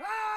Ah!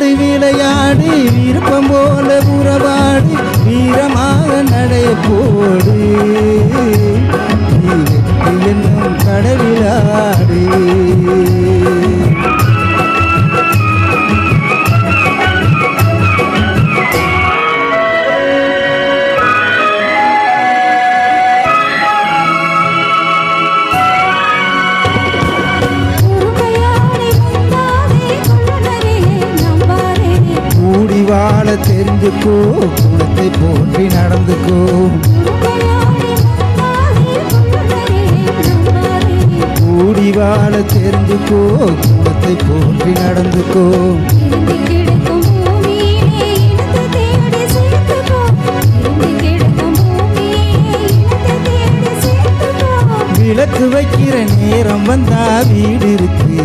வேட்டையாடு விளையாடு விருப்பம் போல உறவாடு வீரமாக நடை போடு. என்னும் கடலிலாடு நடந்துக்கோ குணத்தை போற்றி நடந்துக்கோ. கூடி வாழ தெரிஞ்சுக்கோ குணத்தை போற்றி நடந்துக்கோ. விளக்கு வைக்கிற நேரம் வந்தா வீடு இருக்கு.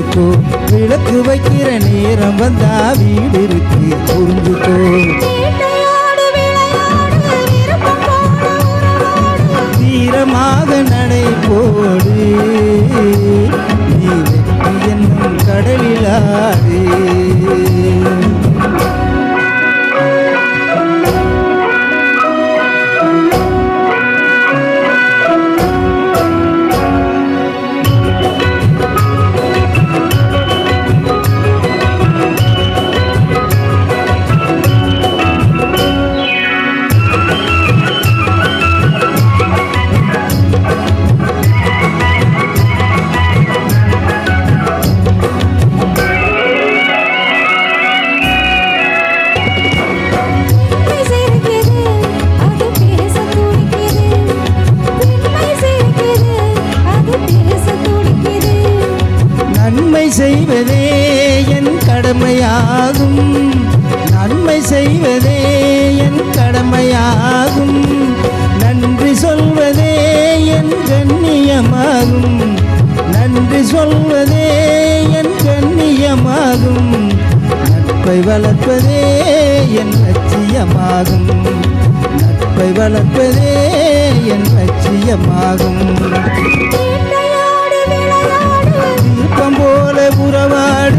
புரிஞ்சுக்கோ விளக்கு வைக்கிற நேரம் வந்தா வீடு இருக்கு. புரிஞ்சுக்கோ வீரமாக நடை போடு. நீ என்னும் கடலிலாடு கடமையாகும். நன்மை செய்வதே என் கடமையாகும். நன்றி சொல்வதே என் கண்ணியமாகும். நன்றி சொல்வதே என் கண்ணியமாகும். நட்பை வளர்ப்பதே என் லட்சியமாகும். நட்பை வளர்ப்பதே என் லட்சியமாகும். விருப்பம் போல உறவாடி.